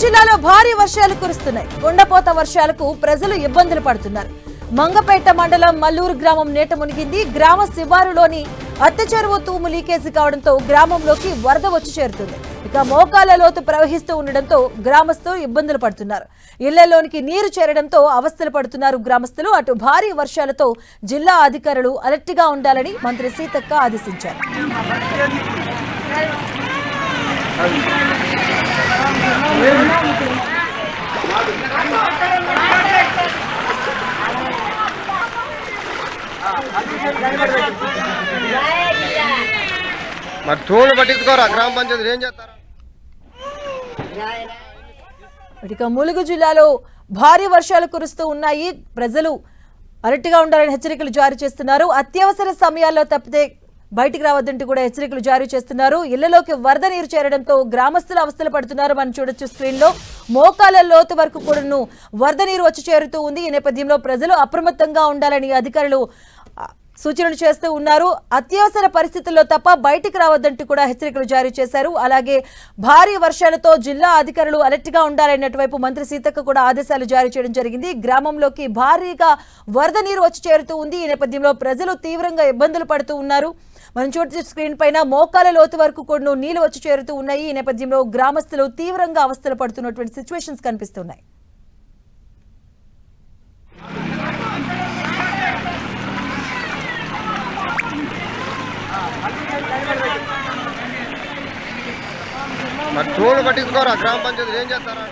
జిల్లాలో భారీ వర్షాలు కురుస్తున్నాయి. కొండపోత వర్షాలకు ప్రజలు ఇబ్బందులు పడుతున్నారు. మంగపేట మండలం మల్లూరు గ్రామం నేట మునిగింది. గ్రామ శివారులోని అత్తచెరువు తూము లీకేజీ కావడంతో గ్రామంలోకి వరద వచ్చి చేరుతుంది. ఇక మోకాల లోతు ప్రవహిస్తూ ఉండడంతో గ్రామస్తులు ఇబ్బందులు పడుతున్నారు. ఇళ్ళలోనికి నీరు చేరడంతో అవస్థలు పడుతున్నారు గ్రామస్తులు. అటు భారీ వర్షాలతో జిల్లా అధికారులు అలర్ట్గా ఉండాలని మంత్రి సీతక్క ఆదేశించారు. మరి తూములు పట్టించుకోరా గ్రామ పంచాయతీ ఏం చేస్తారా? ఇక ములుగు జిల్లాలో భారీ వర్షాలు కురుస్తూ ఉన్నాయి. ప్రజలు అలర్ట్గా ఉండాలని హెచ్చరికలు జారీ చేస్తున్నారు. అత్యవసర సమయాల్లో తప్పితే బయటికి రావద్దంటూ కూడా హెచ్చరికలు జారీ చేస్తున్నారు. ఇళ్ళలోకి వరద నీరు చేరడంతో గ్రామస్తులు అవస్థలు పడుతున్నారు మనం చూడొచ్చు స్క్రీన్లో మోకాల లోతు వరకు కూడాను వరద నీరు వచ్చి చేరుతూ ఉంది. ఈ నేపథ్యంలో ప్రజలు అప్రమత్తంగా ఉండాలని అధికారులు సూచనలు చేస్తూ ఉన్నారు. అత్యవసర పరిస్థితుల్లో తప్ప బయటికి రావద్దంటూ కూడా హెచ్చరికలు జారీ చేశారు. అలాగే భారీ వర్షాలతో జిల్లా అధికారులు అలర్ట్గా ఉండాలన్నట్టువైపు మంత్రి సీతక్క కూడా ఆదేశాలు జారీ చేయడం జరిగింది. గ్రామంలోకి భారీగా వరద నీరు వచ్చి చేరుతూ ఉంది. ఈ నేపథ్యంలో ప్రజలు తీవ్రంగా ఇబ్బందులు పడుతూ ఉన్నారు. మనం చూడొచ్చు స్క్రీన్ పైన మోకాల లోతు వరకు కూడా నీళ్ళు వచ్చి చేరుతూ ఉన్నాయి. ఈ నేపథ్యంలో గ్రామస్తులు తీవ్రంగా అవస్థలు పడుతున్నటువంటి సిచ్యువేషన్స్ కనిపిస్తున్నాయి. మరి చూడు పట్టించుకోరా గ్రామ పంచాయతీ ఏం చేస్తారా